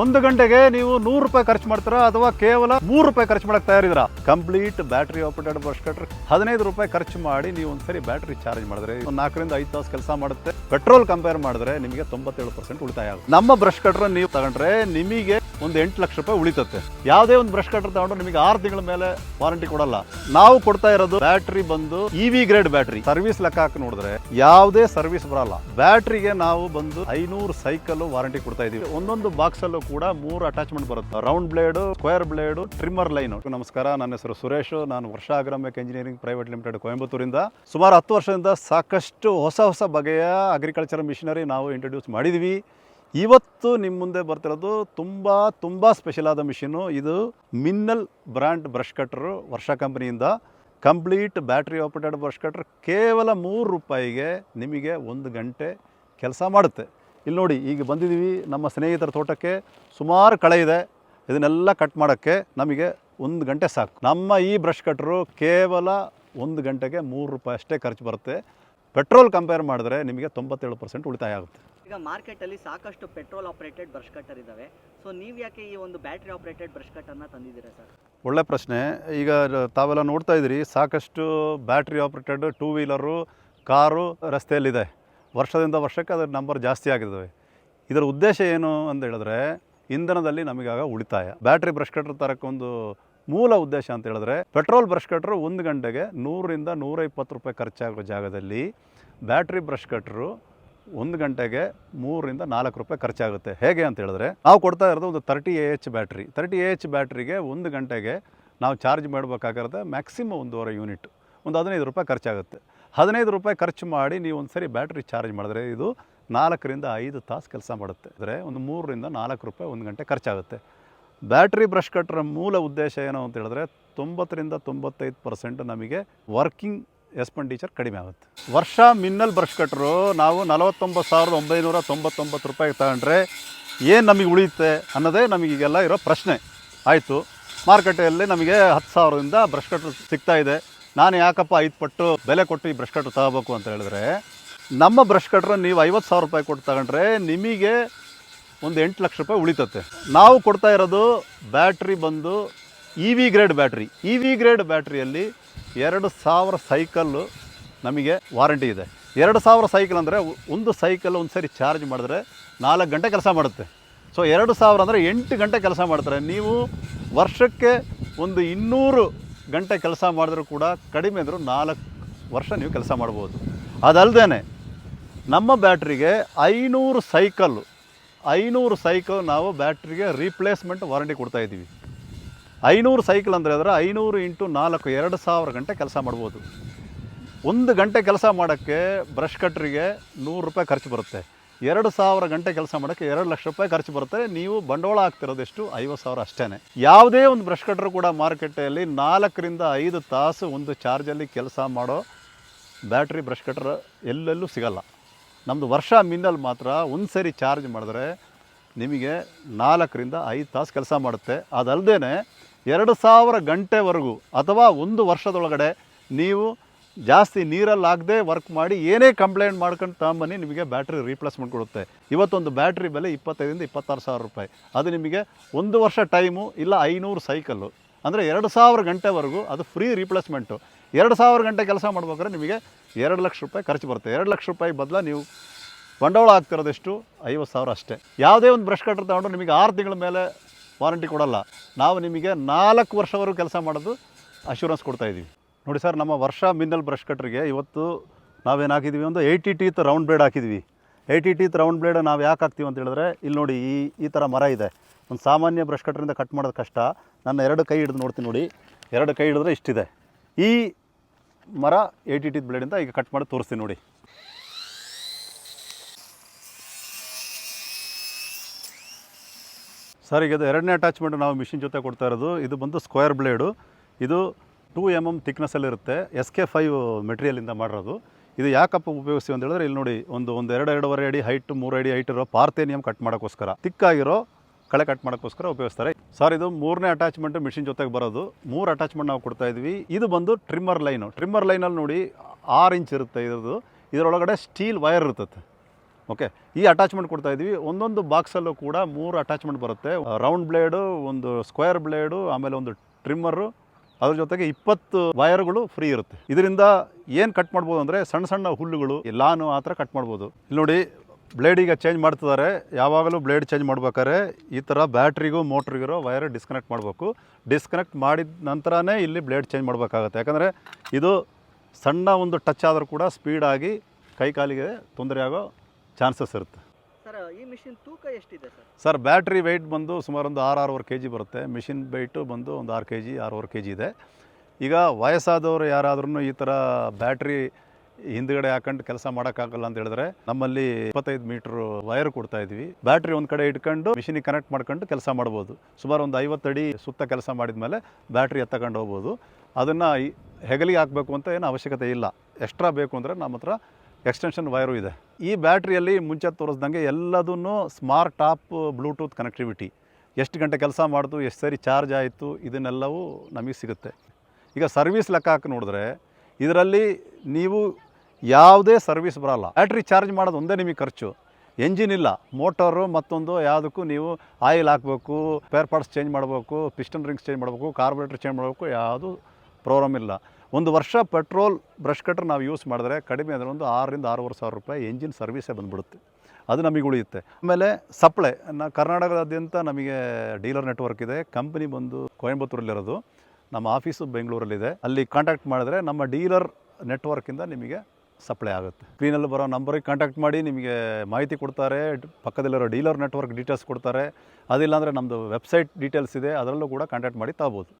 ಒಂದು ಗಂಟೆಗೆ ನೀವು ನೂರು ರೂಪಾಯಿ ಖರ್ಚು ಮಾಡ್ತೀರಾ ಅಥವಾ ಕೇವಲ ಮೂರು ರೂಪಾಯಿ ಖರ್ಚು ಮಾಡಕ್ಕೆ ತಯಾರಿದ್ರ complete battery operated brush cutter ಹದಿನೈದು ರೂಪಾಯಿ ಖರ್ಚು ಮಾಡಿ ನೀವು ಒಂದ್ಸರಿ ಬ್ಯಾಟ್ರಿ ಚಾರ್ಜ್ ಮಾಡಿದ್ರೆ ಒಂದು ನಾಲ್ಕರಿಂದ ಐದು ತಾಸು ಕೆಲಸ ಮಾಡುತ್ತೆ. ಪೆಟ್ರೋಲ್ ಕಂಪೇರ್ ಮಾಡಿದ್ರೆ ನಿಮಗೆ ತೊಂಬತ್ತೇಳು ಪರ್ಸೆಂಟ್ ಉಳಿತಾಯ ಆಗುತ್ತೆ. ನಮ್ಮ ಬ್ರಷ್ ಕಟ್ರ್ ನೀವು ತಗೊಂಡ್ರೆ ನಿಮಗೆ ಒಂದು ಎಂಟು ಲಕ್ಷ ರೂಪಾಯಿ ಉಳಿತತ್ತೆ. ಯಾವುದೇ ಒಂದು ಬ್ರಷ್ ಕಟರ್ ತಗೊಂಡ್ರೆ ನಿಮಗೆ ಆರು ತಿಂಗಳ ಮೇಲೆ ವಾರಂಟಿ ಕೊಡಲ್ಲ. ನಾವು ಕೊಡ್ತಾ ಇರೋದು ಬ್ಯಾಟ್ರಿ ಬಂದು E V grade battery service ಲೆಕ್ಕ ಹಾಕಿ ನೋಡಿದ್ರೆ ಯಾವುದೇ ಸರ್ವಿಸ್ ಬರಲ್ಲ. ಬ್ಯಾಟ್ರಿಗೆ ನಾವು ಬಂದು ಐನೂರು ಸೈಕಲ್ ವಾರಂಟಿ ಕೊಡ್ತಾ ಇದೀವಿ ಒಂದೊಂದು ಬಾಕ್ಸ್ ಅಲ್ಲೂ ಕೂಡ ಮೂರು ಅಟ್ಯಾಚ್ಮೆಂಟ್ ಬರುತ್ತೆ. Round blade square blade trimmer line ನಮಸ್ಕಾರ, ನನ್ನ ಹೆಸರು ಸುರೇಶ್. ನಾನು ವರ್ಷ ಇಂಜಿನಿಯರಿಂಗ್ ಪ್ರೈವೇಟ್ ಲಿಮಿಟೆಡ್ ಕೊಯಂಬತ್ತೂರಿಂದ. ಸುಮಾರು ಹತ್ತು ವರ್ಷದಿಂದ ಸಾಕಷ್ಟು ಹೊಸ ಹೊಸ ಬಗೆಯ ಅಗ್ರಿಕಲ್ಚರ್ ಮಿಷಿನರಿ ನಾವು ಇಂಟ್ರೊಡ್ಯೂಸ್ ಮಾಡಿದ್ವಿ. ಇವತ್ತು ನಿಮ್ಮ ಮುಂದೆ ಬರ್ತಿರೋದು ತುಂಬ ತುಂಬ ಸ್ಪೆಷಲ್ ಆದ ಮಿಷಿನು ಇದು ಮಿನ್ನಲ್ ಬ್ರ್ಯಾಂಡ್ ಬ್ರಷ್ ಕಟ್ರು ವರ್ಷ ಕಂಪ್ನಿಯಿಂದ. Complete battery operated brush cutter ಕೇವಲ ಮೂರು ರೂಪಾಯಿಗೆ ನಿಮಗೆ ಒಂದು ಗಂಟೆ ಕೆಲಸ ಮಾಡುತ್ತೆ. ಇಲ್ಲಿ ನೋಡಿ, ಈಗ ಬಂದಿದ್ದೀವಿ ನಮ್ಮ ಸ್ನೇಹಿತರ ತೋಟಕ್ಕೆ. ಸುಮಾರು ಕಳೆ ಇದೆ. ಇದನ್ನೆಲ್ಲ ಕಟ್ ಮಾಡೋಕ್ಕೆ ನಮಗೆ ಒಂದು ಗಂಟೆ ಸಾಕು. ನಮ್ಮ ಈ ಬ್ರಷ್ ಕಟ್ರು ಕೇವಲ ಒಂದು ಗಂಟೆಗೆ ಮೂರು ರೂಪಾಯಿ ಅಷ್ಟೇ ಖರ್ಚು ಬರುತ್ತೆ. ಪೆಟ್ರೋಲ್ ಕಂಪೇರ್ ಮಾಡಿದ್ರೆ ನಿಮಗೆ ತೊಂಬತ್ತೇಳು ಪರ್ಸೆಂಟ್ ಉಳಿತಾಯ ಆಗುತ್ತೆ. ಈಗ ಮಾರ್ಕೆಟಲ್ಲಿ ಸಾಕಷ್ಟು ಪೆಟ್ರೋಲ್ ಆಪರೇಟೆಡ್ ಬ್ರಷ್ ಕಟ್ಟರ್ ಇದ್ದಾವೆ ಸೊ ನೀವು ಯಾಕೆ ಈ ಒಂದು ಬ್ಯಾಟ್ರಿ ಆಪರೇಟೆಡ್ ಬ್ರಷ್ ಕಟ್ಟರ್ನ ತಂದಿದ್ದೀರಾ ಸರ್? ಒಳ್ಳೆ ಪ್ರಶ್ನೆ. ಈಗ ತಾವೆಲ್ಲ ನೋಡ್ತಾ ಇದ್ದೀರಿ, ಸಾಕಷ್ಟು battery operated two wheeler car ರಸ್ತೆಯಲ್ಲಿದೆ. ವರ್ಷದಿಂದ ವರ್ಷಕ್ಕೆ ಅದರ ನಂಬರ್ ಜಾಸ್ತಿ ಆಗಿದ್ದಾವೆ. ಇದರ ಉದ್ದೇಶ ಏನು ಅಂತ ಹೇಳಿದ್ರೆ, ಇಂಧನದಲ್ಲಿ ನಮಗಾಗ ಉಳಿತಾಯ. ಬ್ಯಾಟ್ರಿ ಬ್ರಷ್ ಕಟ್ರ್ ತರಕ್ಕೊಂದು ಮೂಲ ಉದ್ದೇಶ ಅಂತ ಹೇಳಿದ್ರೆ, ಪೆಟ್ರೋಲ್ ಬ್ರಷ್ ಕಟ್ರು ಒಂದು ಗಂಟೆಗೆ ನೂರರಿಂದ ನೂರ ಇಪ್ಪತ್ತು ರೂಪಾಯಿ ಖರ್ಚಾಗೋ ಜಾಗದಲ್ಲಿ ಬ್ಯಾಟ್ರಿ ಬ್ರಷ್ ಕಟ್ರು ಒಂದು ಗಂಟೆಗೆ ಮೂರರಿಂದ ನಾಲ್ಕು ರೂಪಾಯಿ ಖರ್ಚಾಗುತ್ತೆ. ಹೇಗೆ ಅಂತ ಹೇಳಿದ್ರೆ, ನಾವು ಕೊಡ್ತಾ ಇರೋದು ಒಂದು thirty A H battery thirty A H ಬ್ಯಾಟ್ರಿಗೆ ಒಂದು ಗಂಟೆಗೆ ನಾವು ಚಾರ್ಜ್ ಮಾಡಬೇಕಾಗಿರೋದು ಮ್ಯಾಕ್ಸಿಮಮ್ ಒಂದೂವರೆ ಯೂನಿಟ್ ಒಂದು ಹದಿನೈದು ರೂಪಾಯಿ ಖರ್ಚಾಗುತ್ತೆ. ಹದಿನೈದು ರೂಪಾಯಿ ಖರ್ಚು ಮಾಡಿ ನೀವು ಒಂದು ಸರಿ ಬ್ಯಾಟ್ರಿ ಚಾರ್ಜ್ ಮಾಡಿದ್ರೆ ಇದು ನಾಲ್ಕರಿಂದ ಐದು ತಾಸು ಕೆಲಸ ಮಾಡುತ್ತೆ. ಅಂದರೆ ಒಂದು ಮೂರರಿಂದ ನಾಲ್ಕು ರೂಪಾಯಿ ಒಂದು ಗಂಟೆ ಖರ್ಚಾಗುತ್ತೆ. ಬ್ಯಾಟ್ರಿ ಬ್ರಷ್ ಕಟ್ಟರ ಮೂಲ ಉದ್ದೇಶ ಏನು ಅಂತ ಹೇಳಿದ್ರೆ, ತೊಂಬತ್ತರಿಂದ ತೊಂಬತ್ತೈದು ಪರ್ಸೆಂಟ್ ನಮಗೆ ವರ್ಕಿಂಗ್ ಎಕ್ಸ್ಪೆಂಡಿಚರ್ ಕಡಿಮೆ ಆಗುತ್ತೆ. ವರ್ಷ ಮಿನ್ನಲ್ ಬ್ರಷ್ ಕಟ್ಟರು ನಾವು ನಲವತ್ತೊಂಬತ್ತು ಸಾವಿರದ ಒಂಬೈನೂರ ತೊಂಬತ್ತೊಂಬತ್ತು ರೂಪಾಯಿಗೆ ತಗೊಂಡ್ರೆ ಏನು ನಮಗೆ ಉಳಿಯುತ್ತೆ ಅನ್ನೋದೇ ನಮಗೀಗೆಲ್ಲ ಇರೋ ಪ್ರಶ್ನೆ. ಆಯಿತು, ಮಾರುಕಟ್ಟೆಯಲ್ಲಿ ನಮಗೆ ಹತ್ತು ಸಾವಿರದಿಂದ ಬ್ರಷ್ ಕಟ್ರು ಸಿಗ್ತಾ ಇದೆ. ನಾನು ಯಾಕಪ್ಪ ಐದು ಪಟ್ಟು ಬೆಲೆ ಕೊಟ್ಟು ಈ ಬ್ರಷ್ ಕಟ್ರು ತಗೋಬೇಕು ಅಂತ ಹೇಳಿದ್ರೆ, ನಮ್ಮ ಬ್ರಷ್ ಕಟ್ರ ನೀವು ಐವತ್ತು ಸಾವಿರ ರೂಪಾಯಿ ಕೊಟ್ಟು ತಗೊಂಡ್ರೆ ನಿಮಗೆ ಒಂದು ಎಂಟು ಲಕ್ಷ ರೂಪಾಯಿ ಉಳಿತತ್ತೆ ನಾವು ಕೊಡ್ತಾ ಇರೋದು ಬ್ಯಾಟ್ರಿ ಬಂದು E V grade battery. E V grade ಬ್ಯಾಟ್ರಿಯಲ್ಲಿ ಎರಡು ಸಾವಿರ ಸೈಕಲ್ಲು ನಮಗೆ ವಾರಂಟಿ ಇದೆ. ಎರಡು ಸಾವಿರ ಸೈಕಲ್ ಅಂದರೆ ಒಂದು ಸೈಕಲ್ ಒಂದು ಸರಿ ಚಾರ್ಜ್ ಮಾಡಿದ್ರೆ ನಾಲ್ಕು ಗಂಟೆ ಕೆಲಸ ಮಾಡುತ್ತೆ. ಸೊ ಎರಡು ಸಾವಿರ ಅಂದರೆ ಎಂಟು ಗಂಟೆ ಕೆಲಸ ಮಾಡ್ತಾರೆ. ನೀವು ವರ್ಷಕ್ಕೆ ಒಂದು ಇನ್ನೂರು ಗಂಟೆ ಕೆಲಸ ಮಾಡಿದ್ರೂ ಕೂಡ ಕಡಿಮೆ ಅಂದರೂ ನಾಲ್ಕು ವರ್ಷ ನೀವು ಕೆಲಸ ಮಾಡ್ಬೋದು. ಅದಲ್ಲದೆ ನಮ್ಮ ಬ್ಯಾಟ್ರಿಗೆ ಐನೂರು ಸೈಕಲ್ಲು, ಐನೂರು ಸೈಕಲ್ ನಾವು ಬ್ಯಾಟ್ರಿಗೆ ರೀಪ್ಲೇಸ್ಮೆಂಟ್ ವಾರಂಟಿ ಕೊಡ್ತಾ ಇದ್ದೀವಿ. ಐನೂರು ಸೈಕಲ್ ಅಂದರೆ ಅದರ ಐನೂರು ಇಂಟು ನಾಲ್ಕು ಎರಡು ಸಾವಿರ ಗಂಟೆ ಕೆಲಸ ಮಾಡ್ಬೋದು. ಒಂದು ಗಂಟೆ ಕೆಲಸ ಮಾಡೋಕ್ಕೆ ಬ್ರಷ್ ಕಟ್ರಿಗೆ ನೂರು ರೂಪಾಯಿ ಖರ್ಚು ಬರುತ್ತೆ. ಎರಡು ಸಾವಿರ ಗಂಟೆ ಕೆಲಸ ಮಾಡೋಕ್ಕೆ ಎರಡು ಲಕ್ಷ ರೂಪಾಯಿ ಖರ್ಚು ಬರುತ್ತೆ. ನೀವು ಬಂಡವಾಳ ಆಗ್ತಿರೋದೆಷ್ಟು ಐವತ್ತು ಸಾವಿರ ಅಷ್ಟೇ ಯಾವುದೇ ಒಂದು ಬ್ರಷ್ ಕಟ್ರು ಕೂಡ ಮಾರುಕಟ್ಟೆಯಲ್ಲಿ ನಾಲ್ಕರಿಂದ ಐದು ತಾಸು ಒಂದು ಚಾರ್ಜಲ್ಲಿ ಕೆಲಸ ಮಾಡೋ ಬ್ಯಾಟ್ರಿ ಬ್ರಷ್ ಕಟ್ರ್ ಎಲ್ಲೆಲ್ಲೂ ಸಿಗಲ್ಲ. ನಮ್ಮದು ವರ್ಷ ಮಿನ್ನಲ್ಲಿ ಮಾತ್ರ ಒಂದು ಸರಿ ಚಾರ್ಜ್ ಮಾಡಿದ್ರೆ ನಿಮಗೆ ನಾಲ್ಕರಿಂದ ಐದು ತಾಸು ಕೆಲಸ ಮಾಡುತ್ತೆ. ಅದಲ್ಲದೆ ಎರಡು ಸಾವಿರ ಗಂಟೆವರೆಗೂ ಅಥವಾ ಒಂದು ವರ್ಷದೊಳಗಡೆ ನೀವು ಜಾಸ್ತಿ ನೀರಲ್ಲಾಗದೆ ವರ್ಕ್ ಮಾಡಿ ಏನೇ ಕಂಪ್ಲೇಂಟ್ ಮಾಡ್ಕೊಂಡು ತಗೊಂಬನ್ನಿ ನಿಮಗೆ ಬ್ಯಾಟ್ರಿ ರೀಪ್ಲೇಸ್ಮೆಂಟ್ ಕೊಡುತ್ತೆ. ಇವತ್ತೊಂದು ಬ್ಯಾಟ್ರಿ ಬೆಲೆ ಇಪ್ಪತ್ತೈದರಿಂದ ಇಪ್ಪತ್ತಾರು ಸಾವಿರ ರೂಪಾಯಿ. ಅದು ನಿಮಗೆ ಒಂದು ವರ್ಷ ಟೈಮು ಇಲ್ಲ ಐನೂರು ಸೈಕಲ್ಲು ಅಂದರೆ ಎರಡು ಸಾವಿರ ಗಂಟೆವರೆಗೂ ಅದು ಫ್ರೀ ರೀಪ್ಲೇಸ್ಮೆಂಟು ಎರಡು ಸಾವಿರ ಗಂಟೆ ಕೆಲಸ ಮಾಡ್ಬೇಕಾದ್ರೆ ನಿಮಗೆ ಎರಡು ಲಕ್ಷ ರೂಪಾಯಿ ಖರ್ಚು ಬರುತ್ತೆ. ಎರಡು ಲಕ್ಷ ರೂಪಾಯಿ ಬದಲ ನೀವು ಬಂಡವಾಳ ಆಗ್ತಿರೋದೆಷ್ಟು ಐವತ್ತು ಸಾವಿರ ಅಷ್ಟೇ. ಯಾವುದೇ ಒಂದು ಬ್ರಷ್ ಕಟ್ರ್ ತಗೊಂಡ್ರೆ ನಿಮಗೆ ಆರು ತಿಂಗಳ ಮೇಲೆ ವಾರಂಟಿ ಕೊಡಲ್ಲ. ನಾವು ನಿಮಗೆ ನಾಲ್ಕು ವರ್ಷವರೆಗೂ ಕೆಲಸ ಮಾಡೋದು ಅಶ್ಯೂರೆನ್ಸ್ ಕೊಡ್ತಾ ಇದ್ದೀವಿ ನೋಡಿ ಸರ್, ನಮ್ಮ ವರ್ಷ ಮಿನ್ನಲ್ ಬ್ರಷ್ ಕಟ್ರಿಗೆ ಇವತ್ತು ನಾವೇನು ಹಾಕಿದ್ವಿ ಒಂದು ಏಯ್ಟಿ ಟೀತ್ ರೌಂಡ್ ಬ್ಲೇಡ್ ಹಾಕಿದ್ವಿ. ಏಯ್ಟಿ ಟೀತ್ ರೌಂಡ್ ಬ್ಲೇಡ್ ನಾವು ಯಾಕೆ ಹಾಕ್ತೀವಿ ಅಂತ ಹೇಳಿದ್ರೆ, ಇಲ್ಲಿ ನೋಡಿ ಈ ಈ ಥರ ಮರ ಇದೆ. ಒಂದು ಸಾಮಾನ್ಯ ಬ್ರಷ್ ಕಟ್ರಿಂದ ಕಟ್ ಮಾಡೋದು ಕಷ್ಟ. ನನ್ನ ಎರಡು ಕೈ ಹಿಡಿದು ನೋಡ್ತೀನಿ ನೋಡಿ. ಎರಡು ಕೈ ಹಿಡಿದ್ರೆ ಇಷ್ಟಿದೆ. ಈ ಮರ ಏಯ್ಟಿ ಟೀತ್ ಬ್ಲೇಡಿಂದ ಈಗ ಕಟ್ ಮಾಡಿ ತೋರಿಸ್ತೀನಿ ನೋಡಿ. ಸರ್ ಈಗ ಎರಡನೇ ಅಟ್ಯಾಚ್ಮೆಂಟ್ ನಾವು ಮಿಷಿನ್ ಜೊತೆ ಕೊಡ್ತಾ ಇರೋದು. ಇದು ಬಂದು ಸ್ಕ್ವೇರ್ ಬ್ಲೇಡು ಇದು ಟೂ ಎಂ ಎಂ ಥಿಕ್ನೆಸ್ಸಲ್ಲಿರುತ್ತೆ ಎಸ್ ಕೆ ಫೈವ್ ಮೆಟೀರಿಯಲಿಂದ ಮಾಡಿರೋದು. ಇದು ಯಾಕಪ್ಪ ಉಪಯೋಗಿಸ್ತೀವಿ ಅಂತ ಹೇಳಿದ್ರೆ, ಇಲ್ಲಿ ನೋಡಿ, ಒಂದು ಒಂದು ಎರಡು ಎರಡೂವರೆ ಅಡಿ ಹೈಟ್ ಮೂರು ಅಡಿ ಹೈಟ್ ಇರೋ ಪಾರ್ಥೇನಿಯಂ ಕಟ್ ಮಾಡೋಕ್ಕೋಸ್ಕರ. ತಿಕ್ಕಾಗಿರೋ ಕಳೆ ಕಟ್ ಮಾಡೋಕ್ಕೋಸ್ಕರ ಉಪಯೋಗಿಸ್ತಾರೆ. ಸರ್ ಇದು ಮೂರನೇ ಅಟ್ಯಾಚ್ಮೆಂಟ್ ಮಿಷಿನ್ ಜೊತೆಗೆ ಬರೋದು. ಮೂರು ಅಟ್ಯಾಚ್ಮೆಂಟ್ ನಾವು ಕೊಡ್ತಾ ಇದ್ವಿ. ಇದು ಬಂದು ಟ್ರಿಮ್ಮರ್ ಲೈನು ಟ್ರಿಮ್ಮರ್ ಲೈನಲ್ಲಿ ನೋಡಿ ಆರು ಇಂಚ್ ಇರುತ್ತೆ ಇರೋದು ಇದರೊಳಗಡೆ ಸ್ಟೀಲ್ ವೈರ್ ಇರ್ತದೆ ಓಕೆ ಈ ಅಟ್ಯಾಚ್ಮೆಂಟ್ ಕೊಡ್ತಾ ಇದ್ದೀವಿ. ಒಂದೊಂದು ಬಾಕ್ಸಲ್ಲೂ ಕೂಡ ಮೂರು ಅಟ್ಯಾಚ್ಮೆಂಟ್ ಬರುತ್ತೆ. ರೌಂಡ್ ಬ್ಲೇಡು ಒಂದು ಸ್ಕ್ವೇರ್ ಬ್ಲೇಡು ಆಮೇಲೆ ಒಂದು ಟ್ರಿಮ್ಮರು ಅದ್ರ ಜೊತೆಗೆ ಇಪ್ಪತ್ತು ವಯರ್ಗಳು ಫ್ರೀ ಇರುತ್ತೆ. ಇದರಿಂದ ಏನು ಕಟ್ ಮಾಡ್ಬೋದು ಅಂದರೆ ಸಣ್ಣ ಸಣ್ಣ ಹುಲ್ಲುಗಳು ಲಾನು ಆ ಥರ ಕಟ್ ಮಾಡ್ಬೋದು. ಇಲ್ಲಿ ನೋಡಿ ಬ್ಲೇಡ್ ಈಗ ಚೇಂಜ್ ಮಾಡ್ತಿದ್ದಾರೆ. ಯಾವಾಗಲೂ ಬ್ಲೇಡ್ ಚೇಂಜ್ ಮಾಡ್ಬೇಕಾದ್ರೆ ಈ ಥರ ಬ್ಯಾಟ್ರಿಗೂ ಮೋಟ್ರಿಗಿರೋ ವೈರ್ ಡಿಸ್ಕನೆಕ್ಟ್ ಮಾಡಬೇಕು. ಡಿಸ್ಕನೆಕ್ಟ್ ಮಾಡಿದ ನಂತರನೇ ಇಲ್ಲಿ ಬ್ಲೇಡ್ ಚೇಂಜ್ ಮಾಡಬೇಕಾಗತ್ತೆ. ಯಾಕಂದರೆ ಇದು ಸಣ್ಣ ಒಂದು ಟಚ್ ಆದರೂ ಕೂಡ ಸ್ಪೀಡಾಗಿ ಕೈ ಕಾಲಿಗೆ ತೊಂದರೆ ಆಗೋ ಚಾನ್ಸಸ್ ಇರುತ್ತೆ. ಸರ್ ಈ ಮಿಷಿನ್ ತೂಕ ಎಷ್ಟಿದೆ ಸರ್? ಸರ್ ಬ್ಯಾಟ್ರಿ ವೆಯ್ಟ್ ಬಂದು ಸುಮಾರು ಒಂದು ಆರು ಆರೂವರೆ ಕೆ ಜಿ ಬರುತ್ತೆ. ಮಿಷಿನ್ ವೆಯ್ಟು ಬಂದು ಒಂದು ಆರು ಕೆ ಜಿ ಆರೂವರೆ ಕೆ ಜಿ ಇದೆ. ಈಗ ವಯಸ್ಸಾದವರು ಯಾರಾದ್ರೂ ಈ ಥರ ಬ್ಯಾಟ್ರಿ ಹಿಂದ್ಗಡೆ ಹಾಕೊಂಡು ಕೆಲಸ ಮಾಡೋಕ್ಕಾಗಲ್ಲ ಅಂತ ಹೇಳಿದ್ರೆ ನಮ್ಮಲ್ಲಿ ಇಪ್ಪತ್ತೈದು ಮೀಟ್ರ್ ವೈರ್ ಕೊಡ್ತಾ ಇದ್ವಿ. ಬ್ಯಾಟ್ರಿ ಒಂದು ಕಡೆ ಇಟ್ಕೊಂಡು ಮಿಷಿನಿಗೆ ಕನೆಕ್ಟ್ ಮಾಡ್ಕೊಂಡು ಕೆಲಸ ಮಾಡ್ಬೋದು. ಸುಮಾರು ಒಂದು ಐವತ್ತಡಿ ಸುತ್ತ ಕೆಲಸ ಮಾಡಿದ ಮೇಲೆ ಬ್ಯಾಟ್ರಿ ಎತ್ತಕೊಂಡು ಹೋಗ್ಬೋದು. ಅದನ್ನು ಹೆಗಲಿಗೆ ಹಾಕಬೇಕು ಅಂತ ಏನು ಅವಶ್ಯಕತೆ ಇಲ್ಲ. ಎಕ್ಸ್ಟ್ರಾ ಬೇಕು ಅಂದರೆ ನಮ್ಮ ಹತ್ರ ಎಕ್ಸ್ಟೆನ್ಷನ್ ವೈರು ಇದೆ. ಈ ಬ್ಯಾಟ್ರಿಯಲ್ಲಿ ಮುಂಚೆ ತೋರಿಸ್ದಂಗೆ ಎಲ್ಲದನ್ನು ಸ್ಮಾರ್ಟ್ ಟಾಪ್, ಬ್ಲೂಟೂತ್ ಕನೆಕ್ಟಿವಿಟಿ. ಎಷ್ಟು ಗಂಟೆ ಕೆಲಸ ಮಾಡಿತು ಎಷ್ಟು ಸರಿ ಚಾರ್ಜ್ ಆಯಿತು, ಇದನ್ನೆಲ್ಲವೂ ನಮಗೆ ಸಿಗುತ್ತೆ. ಈಗ ಸರ್ವಿಸ್ ಲೆಕ್ಕ ಹಾಕಿ ನೋಡಿದ್ರೆ, ಇದರಲ್ಲಿ ನೀವು ಯಾವುದೇ ಸರ್ವಿಸ್ ಬರಲ್ಲ. ಬ್ಯಾಟ್ರಿ ಚಾರ್ಜ್ ಮಾಡೋದು ಒಂದೇ ನಿಮಗೆ ಖರ್ಚು. ಎಂಜಿನ್ ಇಲ್ಲ, ಮೋಟರು ಮತ್ತೊಂದು ಯಾವುದಕ್ಕೂ ನೀವು ಆಯಿಲ್ ಹಾಕಬೇಕು ಪೇರ್ ಪಾರ್ಟ್ಸ್ ಚೇಂಜ್ ಮಾಡಬೇಕು, ಪಿಸ್ಟನ್ ರಿಂಗ್ಸ್ ಚೇಂಜ್ ಮಾಡಬೇಕು, ಕಾರ್ಬೋರೇಟರ್ ಚೇಂಜ್ ಮಾಡಬೇಕು, ಯಾವುದು ಪ್ರಾಬ್ಲಮ್ ಇಲ್ಲ. ಒಂದು ವರ್ಷ ಪೆಟ್ರೋಲ್ ಬ್ರಷ್ ಕಟ್ರ್ ನಾವು ಯೂಸ್ ಮಾಡಿದ್ರೆ ಕಡಿಮೆ ಅಂದರೆ ಒಂದು ಆರರಿಂದ ಆರೂವರೆ ಸಾವಿರ ರೂಪಾಯಿ ಎಂಜಿನ್ ಸರ್ವಿಸೇ ಬಂದುಬಿಡುತ್ತೆ. ಅದು ನಮಗೆ ಉಳಿಯುತ್ತೆ. ಆಮೇಲೆ ಸಪ್ಲೈ, ನಾ ಕರ್ನಾಟಕದಾದ್ಯಂತ ನಮಗೆ ಡೀಲರ್ ನೆಟ್ವರ್ಕ್ ಇದೆ. ಕಂಪ್ನಿ ಬಂದು ಕೊಯಂಬತ್ತೂರಲ್ಲಿರೋದು. ನಮ್ಮ ಆಫೀಸು ಬೆಂಗಳೂರಲ್ಲಿದೆ. ಅಲ್ಲಿ ಕಾಂಟ್ಯಾಕ್ಟ್ ಮಾಡಿದ್ರೆ ನಮ್ಮ ಡೀಲರ್ ನೆಟ್ವರ್ಕಿಂದ ನಿಮಗೆ ಸಪ್ಲೈ ಆಗುತ್ತೆ. ಸ್ಕ್ರೀನಲ್ಲಿ ಬರೋ ನಂಬರಿಗೆ ಕಾಂಟ್ಯಾಕ್ಟ್ ಮಾಡಿ ನಿಮಗೆ ಮಾಹಿತಿ ಕೊಡ್ತಾರೆ. ಪಕ್ಕದಲ್ಲಿರೋ ಡೀಲರ್ ನೆಟ್ವರ್ಕ್ ಡೀಟೇಲ್ಸ್ ಕೊಡ್ತಾರೆ. ಅದಿಲ್ಲಾಂದರೆ ನಮ್ಮದು ವೆಬ್ಸೈಟ್ ಡೀಟೇಲ್ಸ್ ಇದೆ. ಅದರಲ್ಲೂ ಕೂಡ ಕಾಂಟ್ಯಾಕ್ಟ್ ಮಾಡಿ ತಗೋಬೋದು